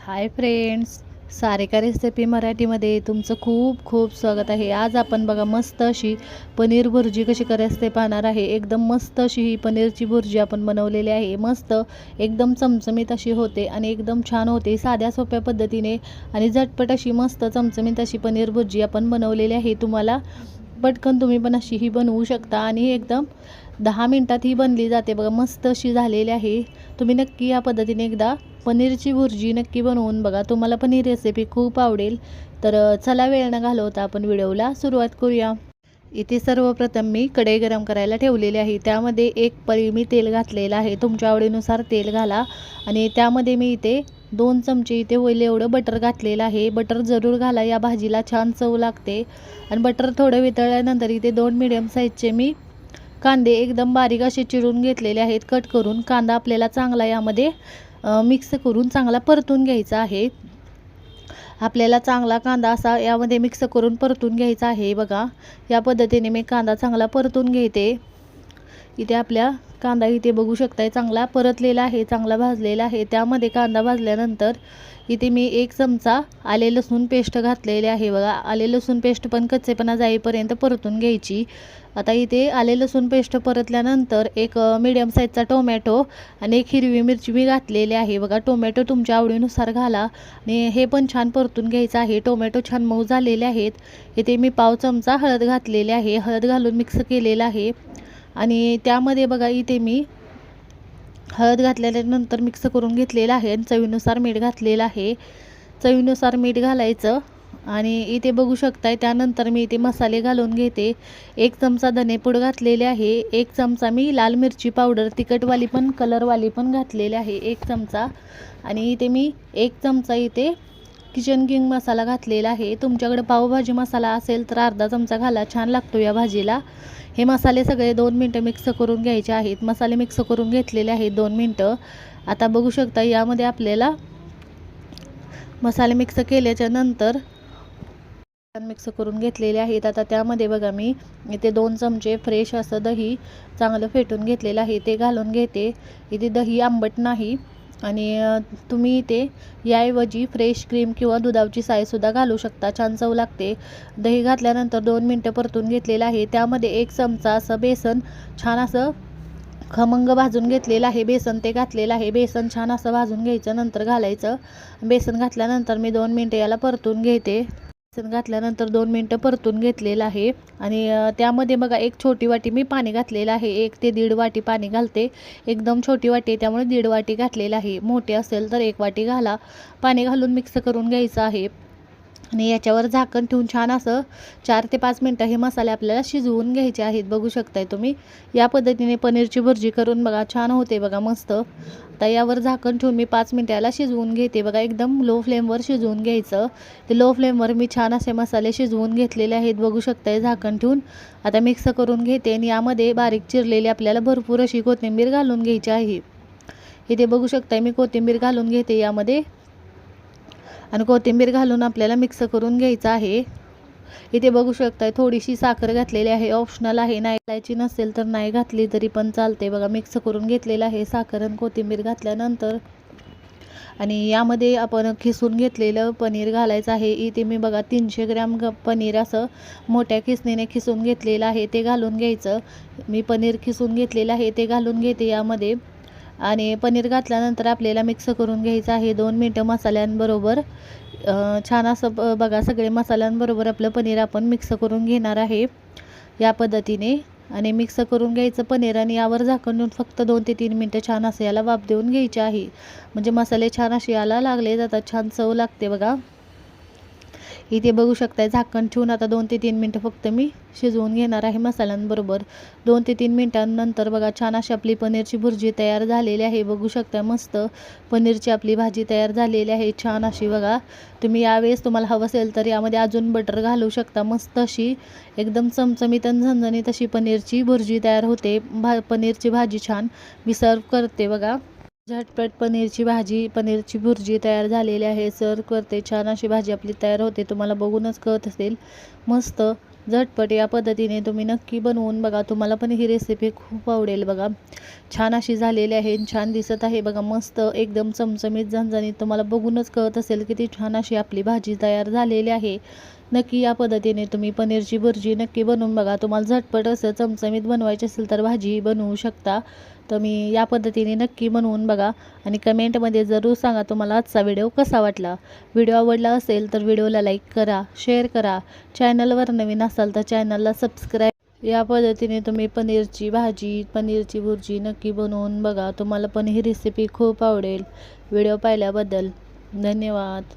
Hi friends Sarika recipe मराठीमध्ये तुमचं खूप खूप स्वागत आहे. आज आपण बघा मस्त अशी पनीर भुर्जी कशी करायचं ते पाहणार आहे. एकदम मस्त अशी ही पनीरची भुर्जी आपण बनवलेली आहे. मस्त एकदम चमचमीत अशी होते आणि एकदम छान होते. साध्या सोप्या पद्धतीने आणि झटपट अशी मस्त चमचमीत अशी पनीर भुर्जी आपण बनवलेली आहे. तुम्हाला पटकन तुम्ही पण अशी ही बनवू शकता आणि एकदम दहा मिनटात ही बनली जाते. बघा मस्त अशी झालेली आहे. तुम्ही नक्की या पद्धतीने एकदा पनीरची भुर्जी नक्की बनवून बघा. तुम्हाला पण ही रेसिपी खूप आवडेल. तर चला वेळ न घालवता आपण व्हिडिओला सुरुवात करूया. इथे सर्वप्रथम मी कढई गरम करायला ठेवलेली आहे. त्यामध्ये एक पळी मी तेल घातलेलं आहे. तुमच्या आवडीनुसार तेल घाला. आणि त्यामध्ये मी इथे दोन चमचे इथे होईल एवढं बटर घातलेलं आहे. बटर जरूर घाला. या भाजीला छान चव लागते. आणि बटर थोडं वितळल्यानंतर इथे दोन मिडियम साईजचे मी कांदे एकदम बारीक असे चिरून घेतलेले आहेत. कट करून कांदा आपल्याला चांगला यामध्ये मिक्स करून चांगला परतून घ्यायचा आहे. आपल्याला चांगला कांदा असा यामध्ये मिक्स करून परतून घ्यायचा आहे बघा. या पद्धतीने मी कांदा चांगला परतून घेते. इथे आपल्या कांदा इथे बघू शकताय चांगला परतलेला आहे चांगला भाजलेला आहे. त्यामध्ये कांदा भाजल्यानंतर इथे मी एक चमचा आले लसूण पेस्ट घातलेले आहे. बघा आले लसूण पेस्ट पण कच्चेपणा जाईपर्यंत परतून घ्यायची. आता इथे आले लसूण पेस्ट परतल्यानंतर एक मीडियम साईजचा टोमॅटो आणि एक हिरवी मिरची मी घातलेली आहे. बघा टोमॅटो तुमच्या आवडीनुसार घाला आणि हे पण छान परतून घ्यायचं आहे. टोमॅटो छान मऊ झालेले आहेत. इथे मी पाव चमचा हळद घातलेली आहे. हळद घालून मिक्स केलेलं आहे. आणि त्यामध्ये बघा इथे मी हळद घातल्यानंतर मिक्स करून घेतलेलं आहे आणि चवीनुसार मीठ घातलेलं आहे. चवीनुसार मीठ घालायचं आणि इथे बघू शकताय त्यानंतर मी इथे मसाले घालून घेते. एक चमचा धनेपूड घातलेले आहे एक चमचा मी लाल मिरची पावडर तिखटवाली पण कलरवाली पण घातलेली आहे एक चमचा. आणि इथे मी एक चमचा इथे किचन किंग मसाला घातलेला आहे. तुमच्याकडे पावभाजी मसाला असेल तर अर्धा चमचा घाला. छान लागतो या भाजीला. हे मसाले सगळे दोन मिनटं मिक्स करून घ्यायचे आहेत. मसाले मिक्स करून घेतलेले आहेत दोन मिनटं. आता बघू शकता यामध्ये आपल्याला मसाले मिक्स केल्याच्यानंतर मिक्स करून घेतलेले आहेत. आता त्यामध्ये बघा मी इथे दोन चमचे फ्रेश असं दही चांगलं फेटून घेतलेलं आहे. ते घालून घेते. इथे दही आंबट नाही. आणि तुम्ही इथे याऐवजी फ्रेश क्रीम किंवा दुधाची सायसुद्धा घालू शकता. छान चव लागते. दही घातल्यानंतर दोन मिनटं परतून घेतलेलं आहे. त्यामध्ये एक चमचा असं बेसन छान असं खमंग भाजून घेतलेलं आहे. बेसन ते घातलेलं आहे. बेसन छान असं भाजून घ्यायचं नंतर घालायचं. बेसन घातल्यानंतर मी दोन मिनटं याला परतून घेते. बेसन घातल्यानंतर दोन मिनटं परतून घेतलेलं आहे. आणि त्यामध्ये बघा एक छोटी वाटी मी पाणी घातलेलं आहे. एक ते दीड वाटी पाणी घालते. एकदम छोटी वाटी आहे त्यामुळे दीड वाटी घातलेलं आहे. मोठी असेल तर एक वाटी घाला. पाणी घालून मिक्स करून घ्यायचं आहे. आणि याच्यावर झाकण ठेवून छान असं चार ते पाच मिनटं हे मसाले आपल्याला शिजवून घ्यायचे आहेत. बघू शकताय तुम्ही. या पद्धतीने पनीरची भुर्जी करून बघा छान होते बघा मस्त. आता यावर झाकण ठेवून मी पाच मिनटाला शिजवून घेते. बघा एकदम लो फ्लेमवर शिजवून घ्यायचं. ते लो फ्लेमवर मी छान असे मसाले शिजवून घेतलेले आहेत. बघू शकताय झाकण ठेवून. आता मिक्स करून घेते आणि यामध्ये बारीक चिरलेली आपल्याला भरपूर अशी कोथिंबीर घालून घ्यायची आहे. इथे बघू शकताय मी कोथिंबीर घालून घेते यामध्ये. आणि कोथिंबीर घालून आपल्याला मिक्स करून घ्यायचं आहे. इथे बघू शकताय थोडीशी साखर घातलेली आहे. ऑप्शनल आहे. नाही घालायची नसेल तर नाही घातली तरी पण चालते बघा मिक्स करून घेतलेलं आहे साखर आणि कोथिंबीर घातल्यानंतर. आणि यामध्ये आपण खिसून घेतलेलं पनीर घालायचं आहे. इथे मी बघा तीनशे ग्रॅम ग पनीर असं मोठ्या खिसणीने खिसून घेतलेलं आहे. ते घालून घ्यायचं. मी पनीर खिसून घेतलेलं आहे. ते घालून घेते यामध्ये. आणि पनीर घातल्यानंतर आपल्याला मिक्स करून घ्यायचं आहे. दोन मिनटं मसाल्यांबरोबर. छान असं ब- बघा सगळे मसाल्यांबरोबर आपलं पनीर आपण मिक्स करून घेणार आहे. या पद्धतीने. आणि मिक्स करून घ्यायचं पनीर आणि यावर झाकण देऊन फक्त दोन ते तीन मिनटं छान असं याला वाफ देऊन घ्यायचे आहे. म्हणजे मसाले छान असे याला लागले जातात. छान चव लागते बघा. इथे बघू शकताय झाकण ठेवून आता दोन ते तीन मिनटं फक्त मी शिजवून घेणार आहे मसाल्यांबरोबर. दोन ते तीन मिनटांनंतर बघा छान अशी आपली पनीरची भुर्जी तयार झालेली आहे. बघू शकता मस्त पनीरची आपली भाजी तयार झालेली आहे. छान अशी बघा तुम्ही यावेळेस तुम्हाला हवं असेल तर यामध्ये अजून बटर घालू शकता. मस्त अशी एकदम चमचमीत आणि झणझणीत अशी पनीरची भुर्जी तयार होते. भा पनीरची भाजी छान मी सर्व करते बघा. झटपट पनीरची भाजी पनीरची भुर्जी तयार झालेली आहे. सर करते छान अशी भाजी आपली तयार होते. तुम्हाला बघूनच कळत असेल. मस्त झटपट या पद्धतीने तुम्ही नक्की बनवून बघा. तुम्हाला पण ही रेसिपी खूप आवडेल बघा. छान अशी झालेली आहे आणि छान दिसत आहे बघा. मस्त एकदम चमचमीत झणझणीत तुम्हाला बघूनच कळत असेल किती छान अशी आपली भाजी तयार झालेली आहे. नक्की या पद्धतीने तुम्ही पनीरची भुर्जी नक्की बनवून बघा. तुम्हाला झटपट असं चमचमीत बनवायची असेल तर भाजी बनवू शकता. तर मी या पद्धतीने नक्की बनवून बघा. आणि कमेंटमध्ये जरूर सांगा तुम्हाला आजचा व्हिडिओ कसा वाटला. व्हिडिओ आवडला असेल तर व्हिडिओला लाईक करा शेअर करा. चॅनलवर नवीन असाल तर चॅनलला सबस्क्राईब. या पद्धतीने तुम्ही पनीरची भाजी पनीरची भुर्जी नक्की बनवून बघा. तुम्हाला पण ही रेसिपी खूप आवडेल. व्हिडिओ पाहिल्याबद्दल धन्यवाद.